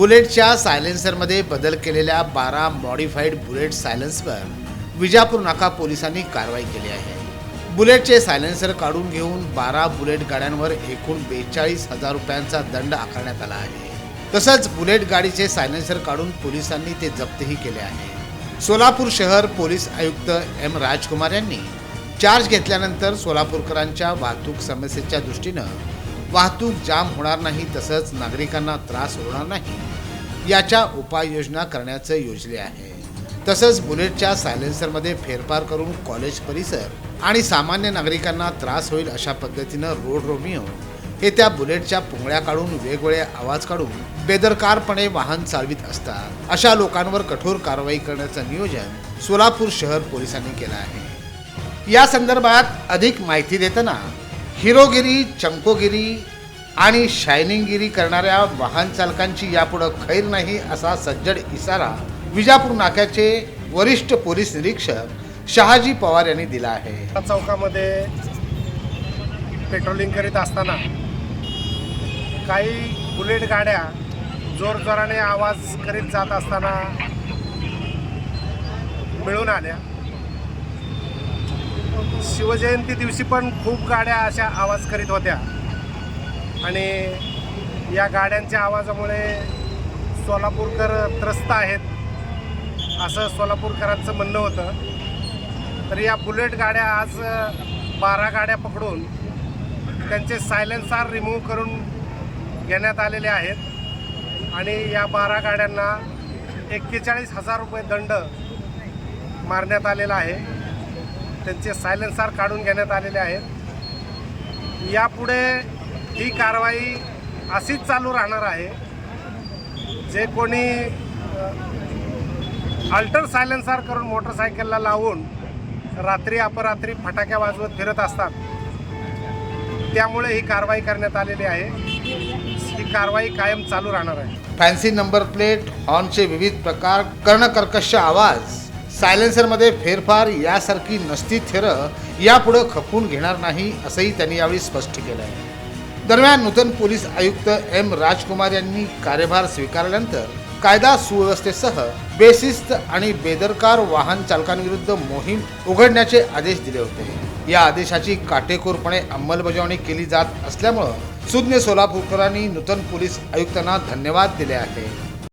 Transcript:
बुलेटच्या सायलेन्सरमध्ये बदल केलेल्या बारा मॉडिफाईड बुलेट सायलेन्सवर विजापूर नाका पोलिसांनी कारवाई केली आहे. बुलेटचे सायलेन्सर काढून घेऊन बारा बुलेट गाड्यांवर एकूण बेचाळीस हजार रुपयांचा दंड आकारण्यात आला आहे. तसंच बुलेट गाडीचे सायलेन्सर काढून पोलिसांनी ते जप्तही केले आहे. सोलापूर शहर पोलीस आयुक्त एम राजकुमार यांनी चार्ज घेतल्यानंतर सोलापूरकरांच्या वाहतूक समस्येच्या दृष्टीनं वाहतूक जाम होणार नाही तसंच नागरिकांना त्रास होणार नाही. याच्या उपाययोजना करण्याचं योजले आहे. तसंच बुलेटच्या सायलेन्सरमध्ये फेरफार करून कॉलेज परिसर आणि सामान्य नागरिकांना त्रास होईल अशा पद्धतीनं रोड रोमिओ हे त्या बुलेटच्या पुंगळ्या काढून वेगवेगळे आवाज काढून बेदरकारपणे वाहन चालवित असतात. अशा लोकांवर कठोर कारवाई करण्याचं नियोजन सोलापूर शहर पोलिसांनी केलं आहे. या संदर्भात अधिक माहिती देताना हिरोगिरी चंकोगिरी आणि शायनिंगगिरी करणाऱ्या वाहन चालकांची यापुढं खैर नाही असा सज्जड इशारा विजापूर नाक्याचे वरिष्ठ पोलीस निरीक्षक शहाजी पवार यांनी दिला आहे. या चौकामध्ये पेट्रोलिंग करीत असताना काही बुलेट गाड्या जोरजोराने आवाज करीत जात असताना मिळून आल्या. शिवजयंती दिवशी पण खूप गाड्या अशा आवाज करीत होत्या. आणि या गाड्यांच्या आवाजामुळे सोलापूरकर त्रस्त आहेत असं सोलापूरकरांचं म्हणणं होतं. तर या बुलेट गाड्या आज बारा गाड्या पकडून त्यांचे सायलेन्सार रिमूव्ह करून घेण्यात आलेले आहेत. आणि या बारा गाड्यांना एक्केचाळीस हजार रुपये दंड मारण्यात आलेला आहे. त्यांचे सायलेन्सर काढून घेण्यात आलेले आहेत. यापुढे ही कारवाई अशीच चालू राहणार आहे. जे कोणी अल्टर सायलेन्सर करून मोटरसायकलला लावून रात्री अपरात्री फटाक्या वाजवत फिरत असतात त्यामुळे ही कारवाई करण्यात आलेली आहे. ही कारवाई कायम चालू राहणार आहे. फॅन्सी नंबर प्लेट हॉर्नचे विविध प्रकार कर्णकर्कश आवाज. सायलेन्सरमध्ये फेरफार यासारखी नसती थेरं यापुढं खपवून घेणार नाही असंही त्यांनी यावेळी स्पष्ट केलं आहे. दरम्यान नूतन पोलीस आयुक्त एम राजकुमार यांनी कार्यभार स्वीकारल्यानंतर कायदा सुव्यवस्थेसह बेशिस्त आणि बेदरकार वाहन चालकांविरुद्ध मोहीम उघडण्याचे आदेश दिले होते. या आदेशाची काटेकोरपणे अंमलबजावणी केली जात असल्यामुळं सुज्ञ सोलापूरकरांनी नूतन पोलीस आयुक्तांना धन्यवाद दिले आहे.